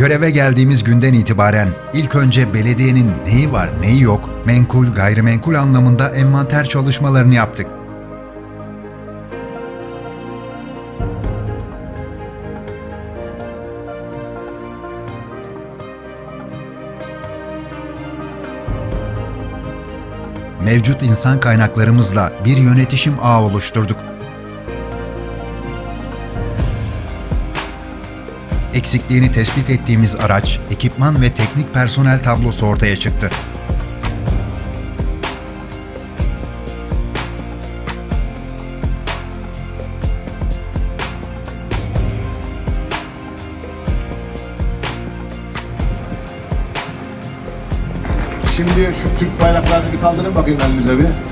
Göreve geldiğimiz günden itibaren ilk önce belediyenin neyi var neyi yok, menkul gayrimenkul anlamında envanter çalışmalarını yaptık. Mevcut insan kaynaklarımızla bir yönetişim ağı oluşturduk. Eksikliğini tespit ettiğimiz araç, ekipman ve teknik personel tablosu ortaya çıktı. Şimdi şu Türk bayraklarını bir kaldırın bakayım elinize bir.